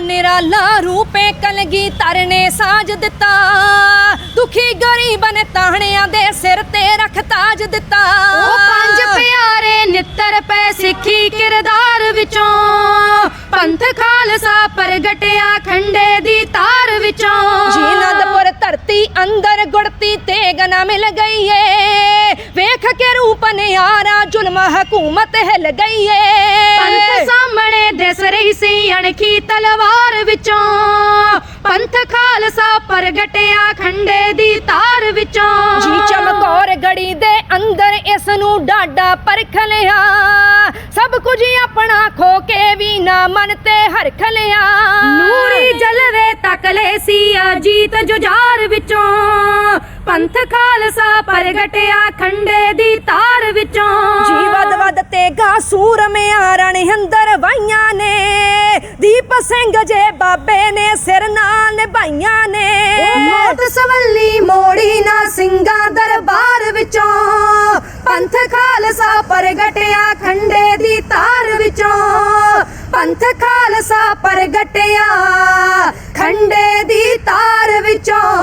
ਨਿਰਾਲਾ ਰੂਪੇ ਕਲਗੀ ਤਰਨੇ ਸਾਜ ਦਿੱਤਾ। ਦੁਖੀ ਗਰੀਬ ਨੇ ਤਾਹਣਿਆਂ ਦੇ ਸਿਰ ਤੇ ਰੱਖ ਤਾਜ ਦਿੱਤਾ। ਉਹ ਪੰਜ ਪਿਆਰੇ ਨਿੱਤਰ ਪੈ ਸਿੱਖੀ ਕਿਰਦਾਰ ਵਿੱਚੋਂ। ਪੰਥ ਖਾਲਸਾ ਪ੍ਰਗਟਿਆ ਖੰਡੇ ਦੀ ਤਾਰ ਵਿੱਚੋਂ। ਜੀਨਦਪੁਰ ਧਰਤੀ ਅੰਦਰ ਗੁੜਤੀ ਤੇਗ ਨਾ ਮਿਲ ਗਈ ਏ ਵੇਖ ਕੇ ਰੂਪ ਨਿਆਰਾ ਜ਼ੁਲਮ ਹਕੂਮਤ ਹਿਲ ਗਈ ਪੰਥ ਏ ਦਿਸ ਅਣਖੀ ਤਲਵਾਰ ਵਿੱਚੋਂ ਪੰਥ ਖਾਲਸਾ ਪ੍ਰਗਟਿਆ ਖੰਡੇ ਦੀ ਤਾਰ ਵਿੱਚੋਂ। ਜੀ ਚਮਕੌਰ ਗੜੀ ਦੇ ਅੰਦਰ ਇਸ ਨੂੰ ਡਾਡਾ ਪਰਖ ਲਿਆ। ਸਭ ਕੁਝ ਆਪਣਾ ਖੋ ਕੇ ਵੀ ਨਾ ਮਨ ਤੇ ਹਰਖ ਲਿਆ। ਨੂਰੀ ਜਲਵੇ ਤੱਕ ਲੈ ਸੀ ਅਜੀਤ ਜੁਝਾਰ ਵਿੱਚੋਂ। ਪੰਥ ਖਾਲਸਾ ਪ੍ਰਗਟਿਆ ਖੰਡੇ ਦੀ ਤਾਰ ਵਿੱਚੋਂ। ਜੀ ਵਦ ਵਦ ਤੇਗਾ ਸੂਰਮਿਆਂ ਰਣ ਅੰਦਰ ਵਾਈਆਂ ਨੇ। ਦੀਪ ਸਿੰਘ ਜੇ ਬਾਬੇ ਨੇ ਸਿਰ ਨਾਲ ਨਿਭਾਈਆਂ ਨੇ। ਮੌਤ ਸਵੱਲੀ ਮੋੜੀ ਨਾ ਸਿੰਘਾਂ ਦਰਬਾਰ ਵਿੱਚੋਂ। ਪੰਥ ਖਾਲਸਾ ਪ੍ਰਗਟਿਆ ਖੰਡੇ ਦੀ ਤਾਰ ਵਿੱਚੋਂ। ਪੰਥ ਖਾਲਸਾ ਪ੍ਰਗਟਿਆ ਖੰਡੇ ਦੀ ਤਾਰ ਵਿੱਚੋਂ।